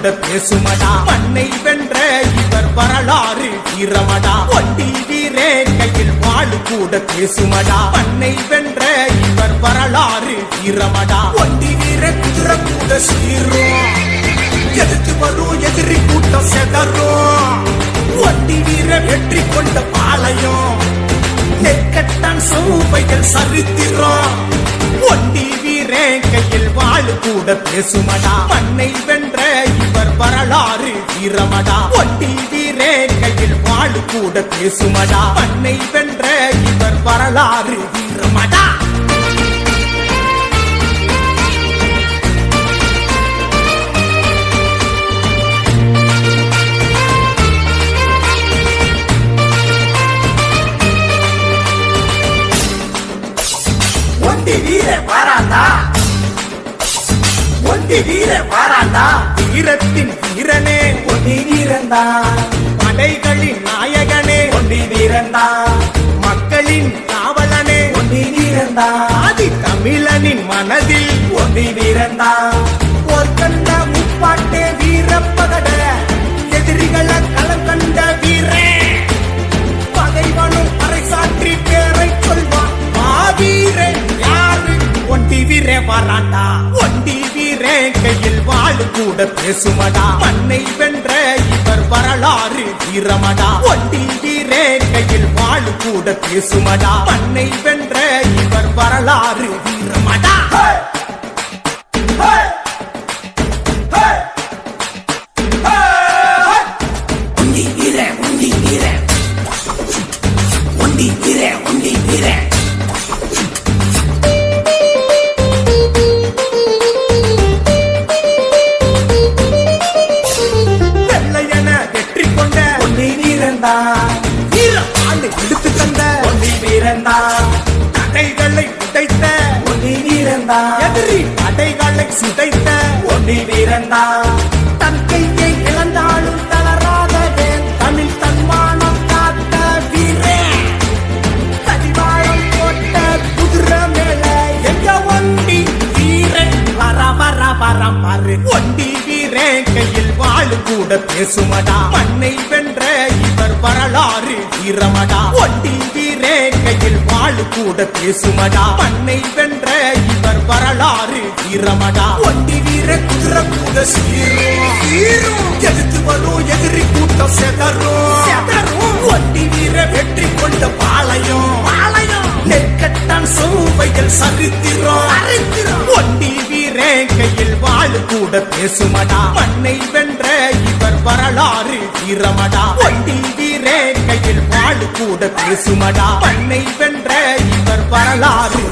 கூட பேசுமடா. மண்ணை வென்ற இவர் வரலாறு வீரமடா. ஒண்டி வீரே கையில் வாழ் கூட பேசுமடா. மண்ணை வென்ற இவர் வரலாறு வீரமடா. ஒண்டி வீர குதிரை கூட சீரும். எதிர்த்து வரும் எதிரி கூட்டம் செதறும். ஒண்டி வீர வெற்றி கொண்ட பாளையம். நெற்கட்டான் சூப்பைகள் சரித்திரம். ஒண்டி வீரே கையில் வாழ் கூட பேசுமடா. மண்ணை வென்ற இவர் வரலாறு வீரமடா. ஒட்டி வீரேகையில் வாழ் கூட பேசுமடா. பண்ணை வென்ற இவர் வரலாறு வீரமடா. வீரர் பாராந்தா ஒண்டி வீர பாராண்டா வீரத்தின் வீரனே ஒண்டி வீரந்தா படைகளின் நாயகனே ஒண்டி வீரந்தா மக்களின் காவலனே ஒண்டி வீரந்தா ஆதி தமிழனின் மனதில் ஒண்டி வீரந்தா வீரே வராண்டா ஒண்டி வீரே கையில் வாழ் கூட பேசுமடா? மண்ணை வென்ற இவர் வரலாறு வீரமடா? ஒண்டி வீரே கையில் வாழ் கூட பேசுமடா? மண்ணை வென்ற இவர் வரலாறு சிதைத்த ஒண்டி வீரந்தா தன் கையை இழந்தாலும் தளராதவன் தமிழ் தன்மானம் காத்த வீரே. கடிவாளம் போட்ட குதிரை மேல எங்க ஒண்டி வீரன் வர வர வர மறு ஒண்டி வீரன் கையில் வாழ் கூட பேசுமடா. மண்ணை வென்ற இவர் வரலாறு வீரமடா. ஒண்டி வீரன் கையில் வாழ் கூட பேசுமடா. மண்ணை வென்ற தலைவர் வரலாறு வீரமடா. வண்டி வீர குதிரை கூட சீரும் சீரும் எதிர்த்து வரும் எதிரி கூட்டம் செதறும். செதறும். வண்டி வீர வெற்றி கொண்ட பாளையம். பாளையம். நெற்கட்டான் சோவைகள் சரித்திரம். சரித்திரம். வண்டி வீரன் கையில் வாழ் கூட பேசுமடா. மண்ணை வென்ற இவர் வரலாறு வீரமடா. வண்டி வீரன் கையில் வாழ் கூட பேசுமடா. மண்ணை வென்ற இவர் வரலாறு